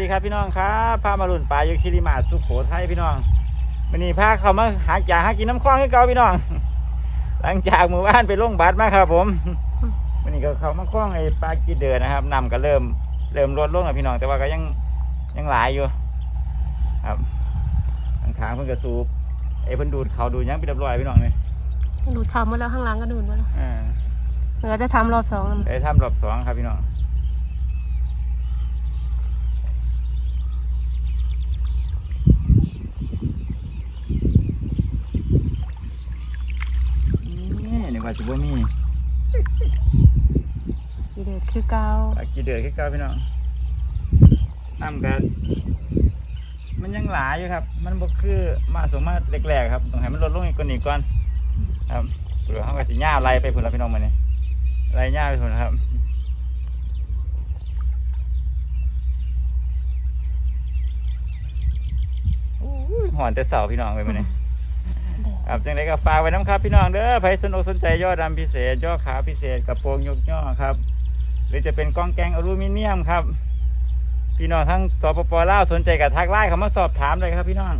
ดีครับพี่น้องครับพามาลุ่นปลาอยู่คิริมาสุโขทัยพี่น้องวันนี้พาเขามาหาจ่าหากินน้ำคลองให้เก่าพี่น้อง หลังจากหมู่บ้านไปลงบัตรมาครับ ผมวันนี้ก็เขามาคล้องไอ้ปลากีเดือนะครับนำก็เริ่มเริ่มลดลงแล้วพี่น้อง แต่ว่าก็ยังยังหลายอยู่ ครับทางทางเพิ่งกระสูบไอ้เพิ่นดูดเขาดูดยังไปเรียบร้อยพี่น้องเนี่ยดูดทำหมาแล้วข้างหลังก็ดูดมาแล้วอ่าเหลือจะทำรอบสองแล้วมั้งไปทำรอบสองครับพี่น้อง นี่นึกว่าจะบ่มีกีเด็ดคือเกาปลากีเดือดขึ้นเก้าพี่น้องน้ำกันมันยังหลายอยู่ครับ มันบ่คือมาสมมาแรกๆครับต้องให้มันลดลงอีกกว่านี้ก่อนครับเผื่อเขาก็สิหญ้าไล่ไปพุ่นละพี่น้องมันนี่ไล่หญ้าไปพุ่นครับอู้ยหอนแต่เสาพี่น้องไปมันนี่ ครับจังไดก็ฝากไว้น้ำครับพี่น้องเด้อใครสนอกสนใจย่อดำพิเศษย่อขาพิเศษกระโปรงยกย่อครับ หรือจะเป็นกล้องแกงอลูมิเนียมครับ พี่น้องทั้งสปปลาวสนใจกับทักไลน์เขามาสอบถามเลยครับ พี่น้อง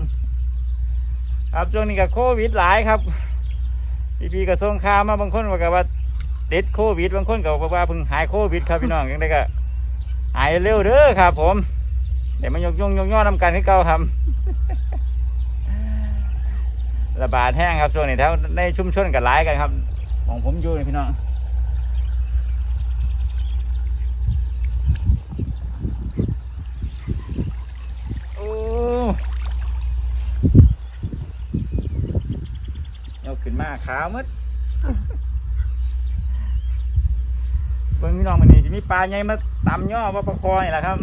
ครับช่วงนี้กับโควิดหลายครับพี่พี่ๆก็ส่งข่าวมาบางคนบอกว่าติดโควิดบางคนก็บอกว่าเพิ่งหายโควิดครับพี่น้องยังไงก็หายเร็วเด้อครับ ผมเดี๋ยวมายกย่องยกย่อนำกันให้เก่าครับ ระบาดแห้งครับช่วงนี้แถวในชุมชนกับหลายกันครับของผมอยู่นี่พี่น้องโอ้ยกขึ้นมาขาวหมดเบิ่งพี่น้องมันนี่จะมีปลาใหญ่มาตำย่อว่าปลาคอนี่แหละครับ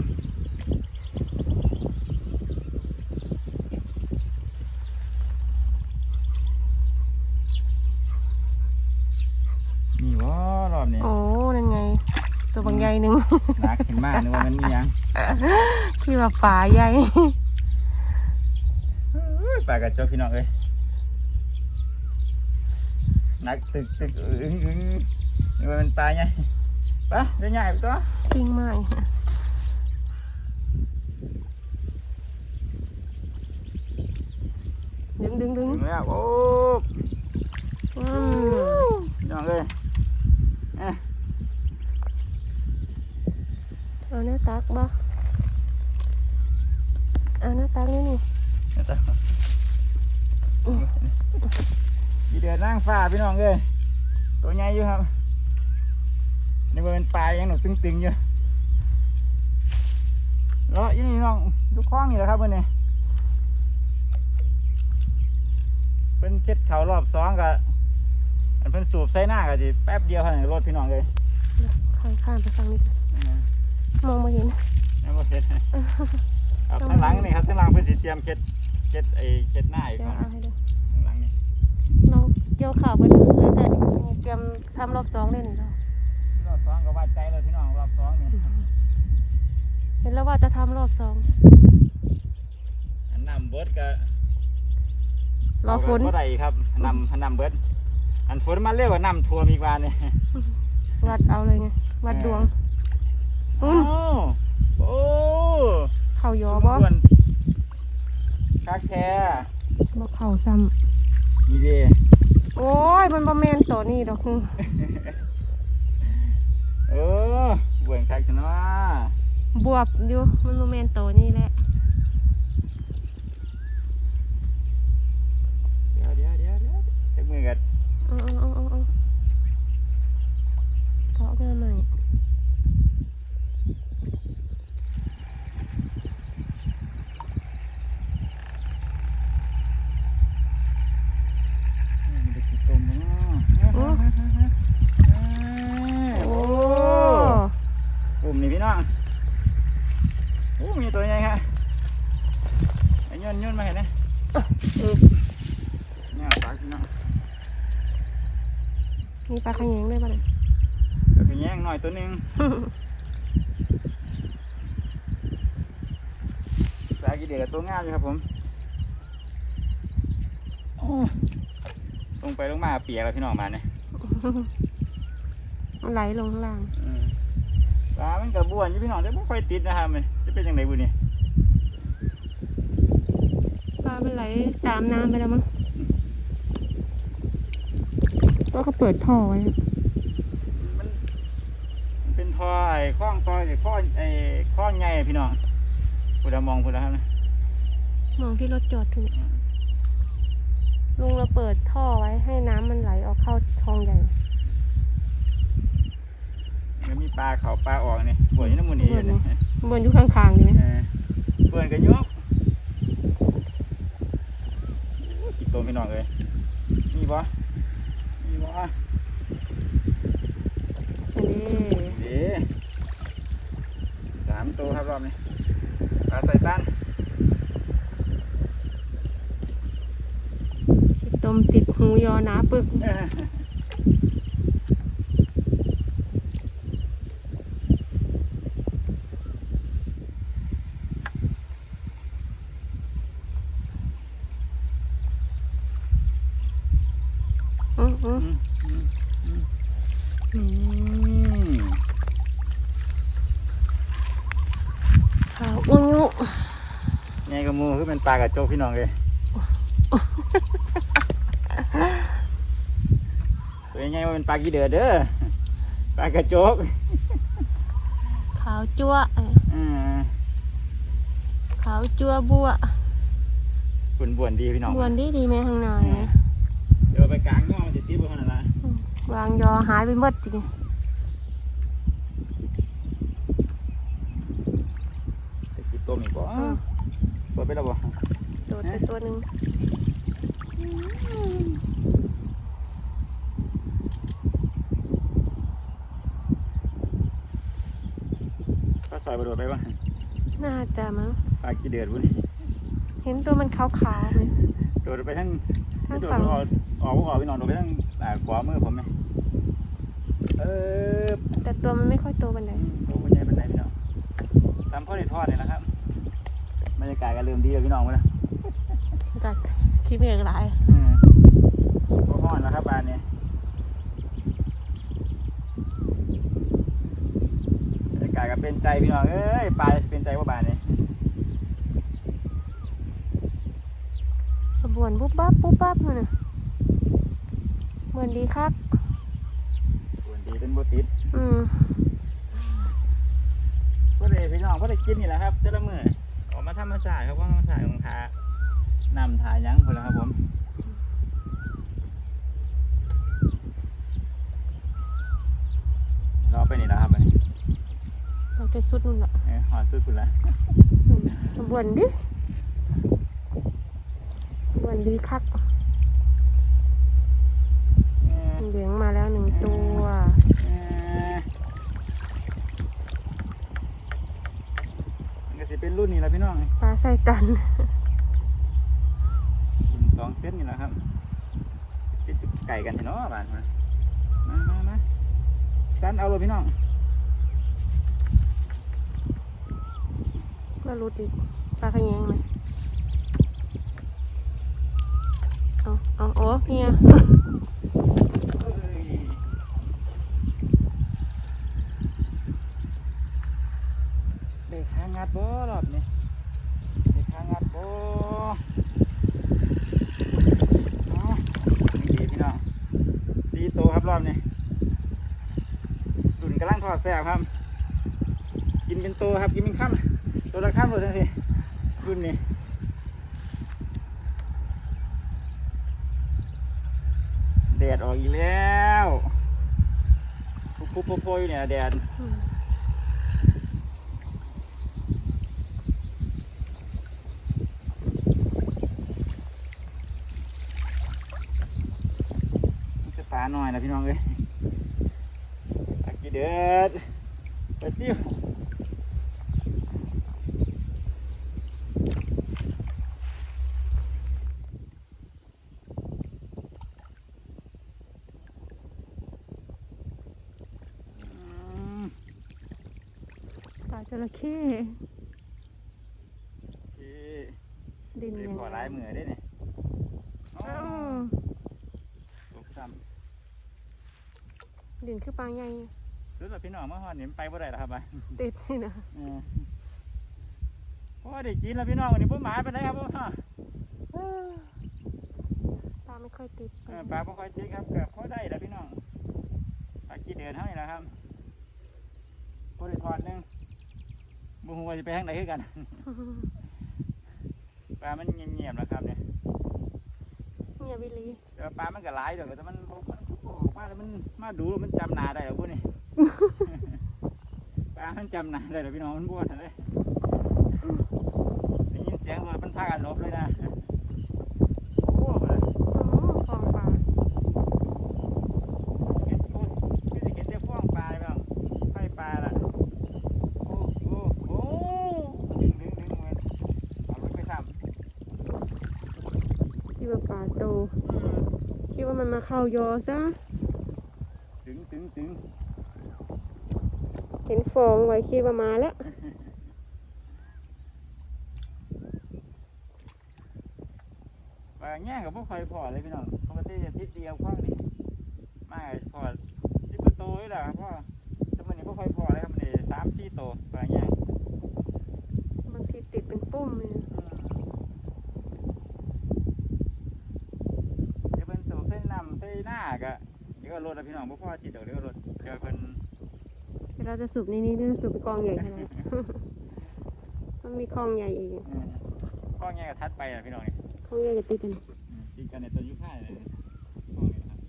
นี่ว่ารอบนี้ โอ้นั่นไง ตัวบางให ญ่หนึ่งหนักขึ้นมากนึกว่ามันมีหยังที่ว่าฝาใหญ่เอ้ยปลากระจกพี่น้องเอ้ยหนักตึกตึกอึ้งอึ้งนึกว่ามันปลาไงปะเดี๋ยวใหญ่ไปตัวจริงไหมดึงดึงดึงถึงแล้วโอ้อืมพี่น้องเอ้ยเอ๊ะ เอาหน้าตักบ่เอาหน้าตักนี่นี่ยีเดือดนั่งฟ้าพี่น้องเอ้ยตัวใหญ่อยู่ครับนึกว่าเป็นปลายังหนูตึงๆอยู่แล้วยี่นี่น้องลูกคล้องนี่แหละครับเพื่อนนี่เป็นเช็ดเขารอบสองกับอันเป็นสูบใส่หน้ากับจีแป๊บเดียวเท่านั้นรถพี่น้องเลยข้างข้างไปฟังนี่ก่อนอื มมองไม่เห็นนี่บ่เช็ดครับข้างหลังนี่ครับข้างหลังเพิ่นสิเตรียมเช็ดเช็ดไอ้เช็ดหน้าอีกเดี๋ยวฝั่งเอาให้ดูข้างหลังนี่เราเกี่ยวข่าวไปดูแล้วแต่นี่เตรียมทำรอบสองเล่นแล้วรอบสองก็ว่าใจเลยพี่น้องรอบสองเนี่ยเห็นแล้วว่าจะทำรอบสองอันนำเบิดก็รอฝนเาก็บ่ได้ครับนำอันนำเบิดอันฝนมาเร็วกว่านำท่วมอีกว่านี่ วัดเอาเลยไงวัดดวงอุ้น อ้าวโอ้เข่ายอบ่ส่วนคักแท้บ่เข่าซ้นี่เด้ำโอ้ยมันบ่แม่นตัวนี้ดอกเออเบิ่งคักซะเนาะบวบอยู่มันบ่แม่นตัวนี้แหละ ลาขยงได้ป่ะเนี่ยปลขยงหน่อยตัวนึงปลากีเด็กตัวงามอยู่ครับผมลงไปลงมาเปียกแล้วพี่น้องมาเนี่ยไหลลงข้างล่างปลามันกระบวนอยู่พี่น้องจะไม่ค่อยติดนะครับมันจะเป็นยังไงบุญเนี่ยปลามันไหลตามน้ำไปแล้วมั้ง ว่าเขาเปิดท่อไว้มันมันเป็นท่อไอ้คล้องต่อไอ้ข้อไอ้ข้องใหญ่พี่น้องพูดมองพูดแล้วครับนะมองที่รถจอดถูกลุงเราเปิดท่อไว้ให้น้ำมันไหลออกเข้าคลองใหญ่แล้วมีปลาเขาปลาออกนี่ปวดอยู่น้ำมูนี่อยู่นี่บนอยู่ข้างๆอยู่ไหมเออเพื่อนกันยกกี่ตัวพี่น้องเลยมีบ่มีบ่ อันนี้ เดี๋ยวสามตัวครับรอบนี้ปลาใส่ตัน ต้มติด หูยอหนาปึกเอออืออือือมอืมอืมอืมขาวอุ้งยุไงกับหมูคือเป็นปลากระโจกพี่น้องเลย ตัวใหญ่ว่าเป็นปลากีเดือดเด้อปลากระโจกขาวจั่วเอ้ยอืมขาวจั่วบัวบุนบวนๆดีพี่น้องบวนดีดีไหมข้างในไหมเดี๋ยวไปกลางย่อมันจะตีบนขนาดนั้นวางยอหายไปหมดจริงจะตีตัวมีบ่ตัวไปแล้วบ่ตัวไปตัวหนึ่ง ก็ซอยไปโดดไปบ้างน่าจะมั้งปลากีเดือดบุญเห็นตัวมันขาวๆไหมโดดไปทั้งทางโดดฝั่งออกออกออกไปนอนโดดไปทั้งอ่าขวามือผมไหมเออแต่ตัวมันไม่ค่อยโตบันไดตัวคุณยายเป็นไหนพี่น้องทำพ่อได้ทอดเนี่ยนะครับบรรยากาศก็เริ่มดีแล้วพี่น้องมาแล้วกัดคิดเอกหลายอืมพอห้อนแล้วครับบ้านนี้ บรรยากาศก็เป็นใจพี่น้องเอ้ยปลาเป็นใจว่าบ้านนี้ขบวนปุ๊บปั๊บปุ๊บปั๊บมันน่ะเหมือนดีครับส่วนดีเป็นบุติดอืมก็เลยพี่น้องก็เลยกินนี่แหละครับแต่ละมื้อออกมาธรรมชาติครับว่าธรรมชาติของทานำทายังพุ่นแหล้วครับผมรอไปนี่แหล้วครับอันนี้ เราไป สุดนู่นละเอ้ยหอดสุดพุ่นแล้วอืมขบวนดิขบวนดีครับเอ้ยเหลืองมาแล้วหนึ่งตัวเอ้ยมันก็สิเป็นรุ่นนี้แหละพี่น้องปลาใส่ตันรุ่นสองเซตนี่แหละครับติดไก่กันเห็นเนาะบ้านมามามามาสันเอาเลยพี่น้อง ก็รู้ดิปลาขยงไหมเอาเอาโอ้เฮียเด็กหางัดบ่รอบนี้เด็กหางัดบ่ดีพี่น้องสีโตครับรอบนี้ดุนกำลังทอดแซ่บครับ กินเป็นโตครับ กินเป็นข้าม ตัวละข้ามตัวทั้งสิรุ่นนี้แดดออกอีกแล้วปุ๊บปุ๊บปุ๊บอยู่เนี่ยแดดอืมมันคือปลาหน่อยนะพี่น้องเอ้ยปลากีเดือดปลาซิวอืม ปลาจ ระเข้โอเคดินเรียยังพอร้ายมือได้เนี่ยอ๋ออ้าวตกซ้ดินคือปลาใหญ่ำรู้สึกพี่น้องเมื่อวานนี้มันไปบ่ได้แล้วครับอะติดนี่นะเออโอ้ได้กินแล้วพี่น้องวันนี้ผมหมายไปไหนครับผมฮะโอ้ปลาไม่ค่อยติดเออปลาบ่ค่อยติดครับเกือบพอได้แล้วพี่น้องปลากี่เดือนเท่านี้แหละครับพอได้ทอด หนึงบ่ฮู้ว่าสิไปทางไหนคือกันปลามันเงียบๆนะครับเนี่ยเงียบวิลีแต่ว่าปลามันก็หลายดอกแต่มันบ่มันออกมาแล้วมันมาดูแล้วมันจำหนาได้หรอพวกนี้ปลามันจำหนาได้หรอพี่น้องมันบ้วนเลยได้ยินเสียงรถมันพากันหลบเลยนะโอ้โหเลย อ๋อฟองปลา เห็นโอ้คือจะเห็นแต่ฟ้องปลาเลยพี่น้องไฟปลาล่ะโอ้โอ้โอ้ดึงดึงดึงมันเอารถไปทำ คิดว่าปลาโต อืม คิดว่า มันมาเข้ายอซะ ถึงถึงถึงเห็นฟองไว้คิดว่ามาแล้วปลาแง่กับพวกไฟพอเลยพี่น้องปกติจะทิศเดียวคว้างนี่มาพอที่ประตูนี่แหละครับพ่อแต่มันนี่พวกไฟพอเลยครับมันนี่สามสี่โตวปลาแง่บางทีติดเป็นปุ้มเลยนะ เดี๋ยวเป็นสูบเส้นนำเส้นหน้ากะ็รถแล้วพี่น้องพ่อจิตเดี๋ยวเดี๋ยวรถเดี๋ยวเป็นเดี๋ยวเราจะสูบในนี้หรือสูบกองใหญ่ขนาดนั้นมันมีคลองใหญ่อีกเออข้อแง่กับทัดไปอะพี่น้องนี่คลองใหญ่จะติดกัน อืมติดกันในตัวยุค่ายเลยข้อนี้นะครับ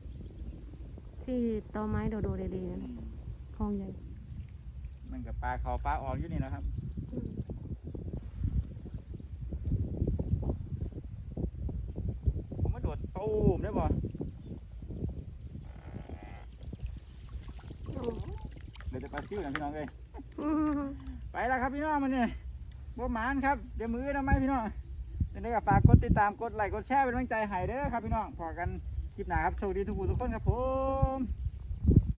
ที่ตอไม้โดโดเดๆอืนั่นมคลองใหญ่ มันกับปลาเขาปลาออกอยู่นี่นะครับ ผมมาโดดตูมได้บ่ โอ้ เดี๋ยวจะปลาซิวกันพี่น้องเลยอืมไปแล้วครับพี่น้องมันเนี่ยบ่หมานครับเดี๋ยวมือทำไมพี่น้องเดี๋ยวนี้ก็ฝากกดติดตามกดไลค์กดแชร์เป็นกำลังใจให้เด้อครับพี่น้องพอกันคลิปหน้าครับโชคดีทุกผู้ทุกคนครับผม